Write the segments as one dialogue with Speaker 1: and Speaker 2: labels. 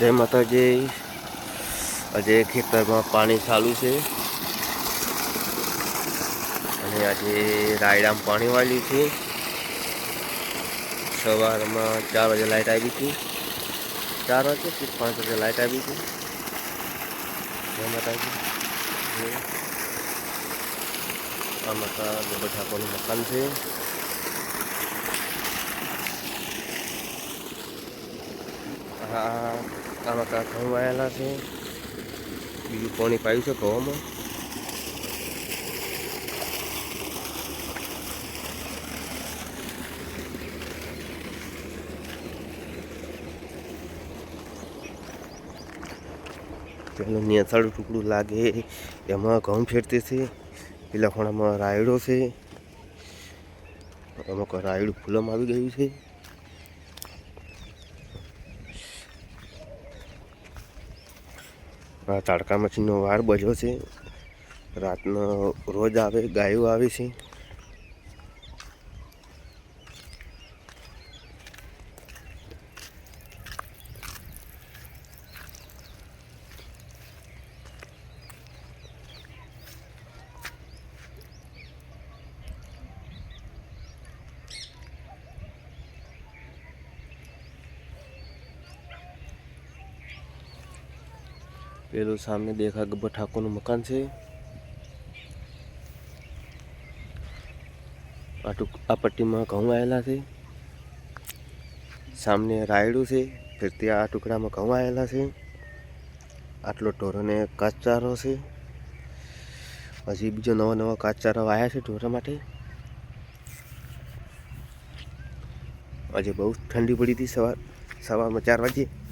Speaker 1: જય માતાજી. આજે ખેતરમાં પાણી ચાલુ છે. અને આજે રાયડામાં પાણી વાળ્યું છે. સવારમાં ચાર વાગે લાઇટ આવી હતી. ચાર વાગે કે પાંચ વાગે લાઇટ આવી હતી. જય માતાજી. આ મકાન ગોબર ઠાકોરનું મકાન છે. હા આમાં કાં ઘઉં વાયેલા છે. બીજું પાણી પાયું છે ઘઉંમાં. પેલું નિયંત્રણ ટુકડું લાગે, એમાં ઘઉં ફેરતે છે. પેલા ખૂણામાં રાયડો છે. અમુક રાયડું ફૂલમાં આવી ગયું છે. આ તાડકા મચ્છીનો વાર બજ્યો છે. રાતનો રોજ આવે ગાયો આવે છે. પેલું સામે દેખા ગબ્બર ઠાકોરનું મકાન છે. આ ટુક આ પટ્ટીમાં ઘઉં આવેલા છે. સામને રાયડું છે, ફિર ત્યાં આ ટુકડામાં ઘઉં આવેલા છે. આટલો ઢોરોને કાચચારો છે. હજી બીજો નવા નવા કાચચારો આવ્યા છે ઢોરા માટે. આજે બહુ ઠંડી પડી હતી સવાર સવારમાં ચાર વાગે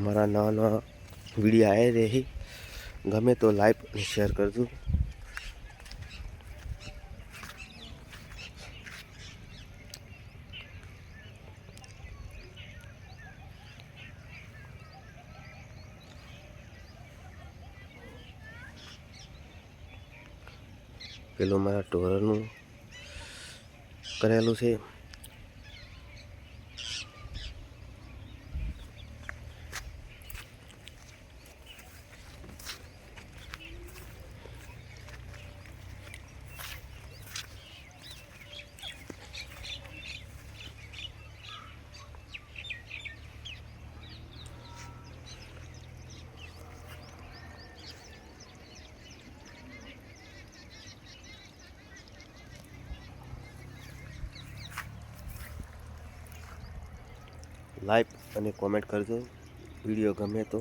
Speaker 1: અમારા નવા નવા વીડિયો આવે રહે ગમે તો લાઈક અને શેર કરજો. પેલું મારા ટોરનું કરેલું છે. લાઈક અને કોમેન્ટ કરજો. વીડિયો ગમે તો